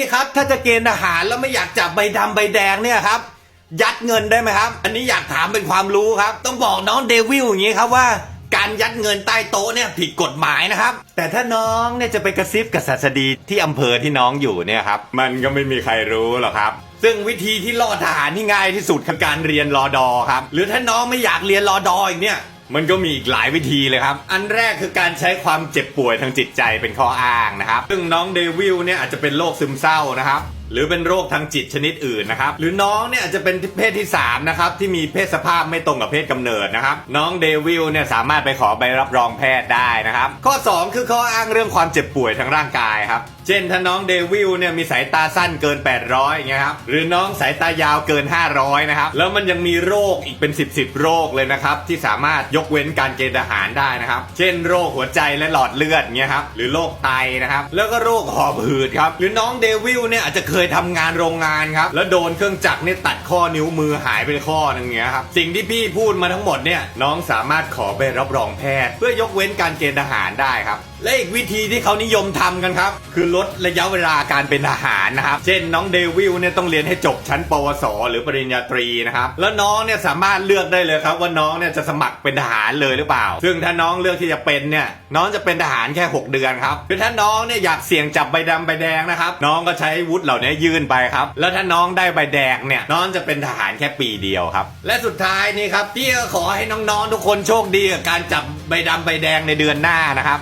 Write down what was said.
นี่ครับถ้าจะเกณฑ์อาหารแล้วไม่อยากจับใบดำใบแดงเนี่ยครับ ยัดเงินได้ไหมครับ อันนี้อยากถามเป็นความรู้ครับ ต้องบอกน้องเดวิลอย่างนี้ครับว่า การยัดเงินใต้โต๊ะเนี่ยผิดกฎหมายนะครับ แต่ถ้าน้องเนี่ยจะไปกระซิบกับศาสดีที่อำเภอที่น้องอยู่เนี่ยครับ มันก็ไม่มีใครรู้หรอกครับ ซึ่งวิธีที่รอดทหารที่ง่ายที่สุดคือการเรียนรอดอครับ หรือถ้าน้องไม่อยากเรียนรอดออีกเนี่ย มันก็มีอีกหลายวิธีเลยครับ อันแรกคือการใช้ความเจ็บป่วยทางจิตใจเป็นข้ออ้างนะครับ ซึ่งน้องเดวิลเนี่ยอาจจะเป็นโรคซึมเศร้านะครับ หรือเป็นโรคทางจิตชนิดอื่นนะครับ หรือน้องเนี่ยอาจจะเป็นเพศที่3นะครับที่มีเพศสภาพไม่ตรงกับเพศกำเนิดนะครับ น้องเดวิลเนี่ยสามารถไปขอใบรับรองแพทย์ได้นะครับ ข้อ 2 คือข้ออ้างเรื่องความเจ็บป่วยทางร่างกายครับเช่นถ้าน้องเดวิลเนี่ยมีสายตาสั้นเกิน 800อย่างเงี้ยครับหรือน้องสายตายาวเกิน 500นะครับแล้วมันยังมีโรคอีกเป็น 10บสโรคเลยนะครับที่สามารถยกเว้นการเกณฑ์ทหารได้นะครับ เช่นโรคหัวใจและหลอดเลือดเงี้ยครับหรือโรคไตนะครับแล้วก็โรคหอบหืดครับหรือน้องเดวิลเนี่ยอาจจะเคยทำงานโรงงานครับ แล้วโดนเครื่องจักรเนี่ยตัดข้อนิ้วมือหายไปข้อหนึงเงี้ยครับสิ่งที่พี่พูดมาทั้งหมดเนี่ยน้องสามารถขอใบรับรองแพทย์ เพื่อยกเว้นการเกณฑ์ทหารได้ครับและอีกวิธีที่เขานิยมทำกันครับ คือลดระยะเวลาการเป็นทหารนะครับ เช่นน้องเดวิลเนี่ยต้องเรียนให้จบชั้น ปวส หรือปริญญาตรีนะครับ แล้วน้องเนี่ยสามารถเลือกได้เลยครับว่าน้องเนี่ยจะสมัครเป็นทหารเลยหรือเปล่า ซึ่งถ้าน้องเลือกที่จะเป็นเนี่ยน้องจะเป็นทหารแค่ 6 เดือนครับคือถ้าน้องเนี่ยอยากเสี่ยงจับใบดำใบแดงนะครับน้องก็ใช้วุฒิเหล่านี้ยื่นไปครับ แล้วถ้าน้องได้ใบแดงเนี่ยน้องจะเป็นทหารแค่ปีเดียวครับ และสุดท้ายนี่ครับพี่ก็ขอให้น้องๆทุกคนโชคดีกับการจับใบดำใบแดงในเดือนหน้านะครับ